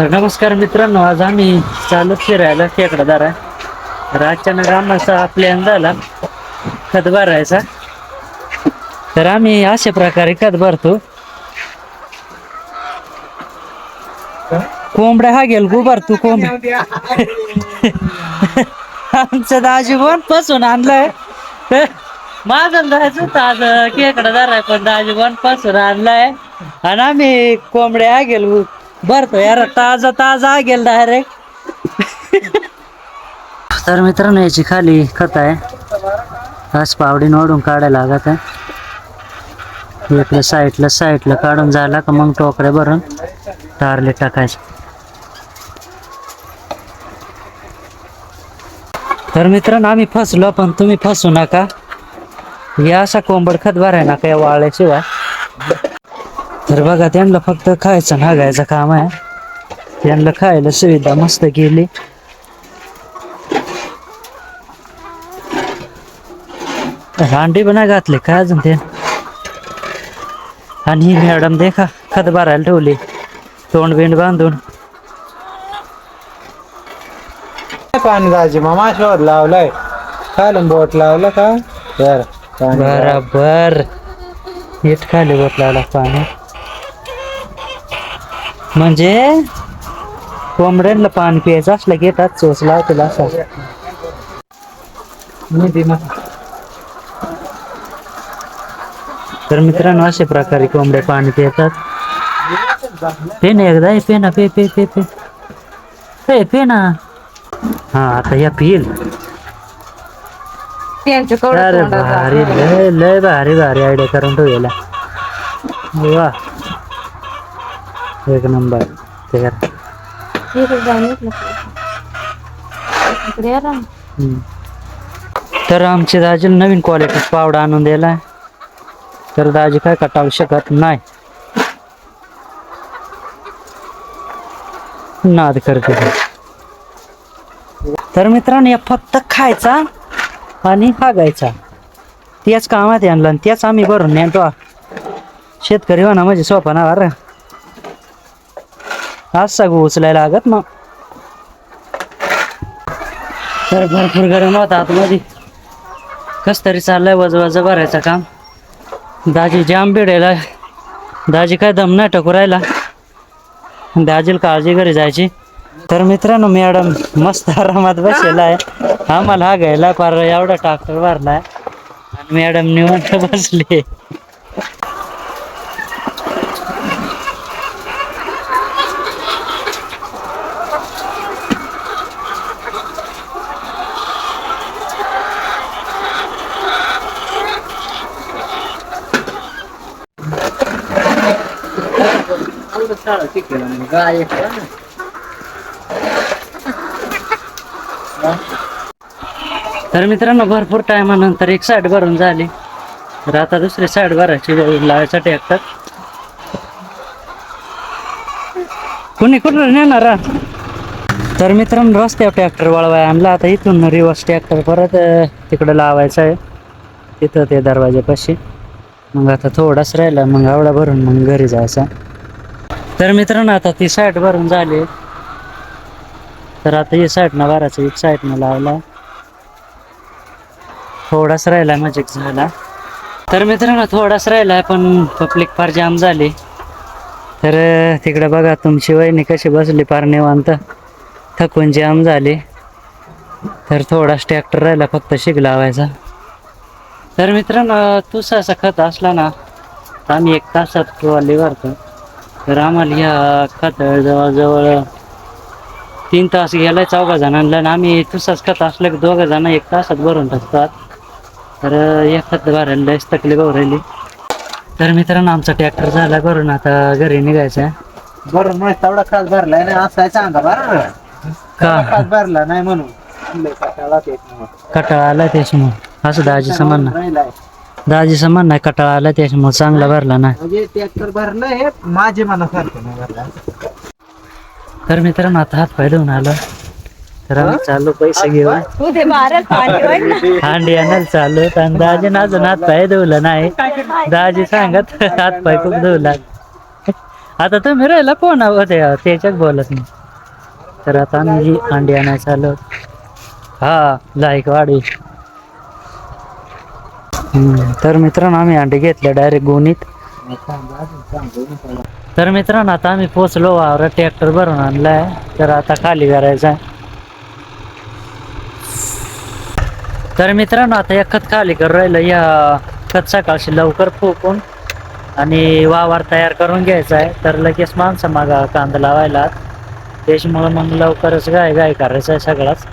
तर नमस्कार मित्रांनो आज आम्ही चालत फिरायला खेकडादार. आहे तर अचानक आम्हाला प्लॅन झाला खत भरायचा. तर आम्ही अशा प्रकारे खत भरतो. कोंबड्या हा गेल गुबार तू कोंबड्या. आमचं दाजीबोनपासून आणलंय. माझं जायचं होतं आज खेकडादार आहे पण दाजीबोनपासून आणलाय. आणि आम्ही कोंबड्या हा गेल भरतो यार ताजा ताजा गेल डायरेक्ट तर मित्रांनो याची खाली खत आहे. आज पावडीन ओढून काढायला लागत आहे. इकडे साईडला साईडला काढून झाला का मग टोकऱ्या भरून टारले टाकायचे. तर मित्रांनो आम्ही फसलो पण तुम्ही फसू नका. या असा कोंबड खत भराय नका या वाळल्याशिवाय तर बघा त्यांना फक्त खायचं नागायचं काम आहे. त्यांना खायला सुविधा मस्त केली. अंडी पण नाही घातले काय अजून ते? आणि ही मॅडम देखा खत भरायला ठेवली. तोंड बिंड बांधून. पाणी दाजी मामा शोध लावलाय. खालून बोट लावलं का? बराबर. नीट खाली बसला पाणी. म्हणजे कोंबड्यांना पाणी प्यायचं असलं की येतात चोच लावतील असं. तर मित्रांनो अशा प्रकारे कोंबड्या पाणी पितात पे ना एकदा पे ना पे पे पे पे पे पे ना हा आता या त्यांच्या अरे भारी लय लय भारी भारी आयडिया करून ठेवलेला. वा. एक नंबर. ते कर. हम्म. तर आमचे दाजी नवीन क्वालिटी पावडा आणून दिलाय. तर दाजी काय कटावू शकत नाही. नाद करते. ते. तर मित्रांनो या फक्त खायचा आणि हागायचा त्याच कामात आणला आणि त्याच आम्ही भरून नेतो. शेतकरी म्हणा म्हणजे सोपा ना बरं. आज सगळं उचलायला लागत ना. तर भरपूर गरम होता आतमध्ये. कस तरी चाललंय वज वज भरायचं काम. दाजी जाम बिडायला दाजी काय दम नाही टाकू राहिला. दाजीला काळजी घरी जायची. तर मित्रांनो मॅडम मस्त आरामात बसलेला आहे. आम्हाला हा घ्यायला फार एवढा ट्रॅक्टर भरलाय. आणि मॅडम निवांत बसली. तर मित्रांनो भरपूर टायमानंतर एक साईड भरून झाली. तर आता दुसरी साईड भरायची लावायसाठी ट्रॅक्टर कुणी कुठं नेणार तर मित्रांनो रस्त्यावर ट्रॅक्टर वळवाय आणला. आता इथून रिवर्स ट्रॅक्टर परत तिकडं लावायचं आहे. तिथं ते दरवाजापाशी. मग आता थोडाच राहिला मग आवडा भरून मग घरी जायचा. तर मित्रांनो आता ती साईड भरून झाली. तर आता ही साईडनं भरायचं एक साईडनं लावला. थोडाच राहिला मजेक झाला. तर मित्रांनो थोडाच राहिला पण पब्लिक फार जाम झाली. तर तिकडे बघा तुमची वहिनी कशी बसली फार निवांत. थकून जाम झाली. तर थोडाच ट्रॅक्टर राहिला फक्त शिक लावायचा. तर मित्रांनो तू असा खत असला ना आम्ही एक तासात किंवा भरतो तर आम्हाला ह्या खत जवळजवळ तीन तास गेलाय चौघा जणांना आणि आम्ही तुसाच खत असलं की दोघं जण एक तासात भरून टाकतात. तर एक खत भरायला लयच तकलीफ राहिली. तर मित्रांनो आमचा ट्रॅक्टर झाला भरून आता घरी निघायचं. आहे बरं मग तेवढा खास भरलाय ना असाय सांगा बरं का? खास भरला नाही म्हणून. लय कटाळा येत नाही. कटाळा आला त्याच्यामुळे असं दाजी समान ना राहिलाय. दाजी समान नाही कटाळा आला त्याच्यामुळे चांगला भरला नाही. म्हणजे ट्रॅक्टर माझे मनासारखं नाही भरला. तर मित्रांनो आता हात पाय धुवून आलो. तर आम्ही चाललो पैसे घेऊन. भारत ना? हांडी आणायला चाललो आणि दाजीनं अजून हात पाय धुवलं नाही. दाजी सांगत हात पाय खूप धुवला. आता तुम्ही राहिला कोण होते त्याच्यात बोलत नाही. तर आता आम्ही अंडी आणायचं आलो हा जायकवाडी हम्म, तर मित्रांनो आम्ही अंडे घेतले डायरेक्ट गोणीत. तर मित्रांनो आता आम्ही पोचलो वावर ट्रॅक्टर भरून आणलाय. तर आता खाली करायचं आहे. तर मित्रांनो आता एक खत खाली कर राहिलं. या खत सकाळशी लवकर फोकून आणि वावर तयार करून घ्यायचा आहे. तर लगेच माणसं मागा कांदा लावायला. त्याच्यामुळं मग लवकरच गाय गाय करायचं आहे सगळाच.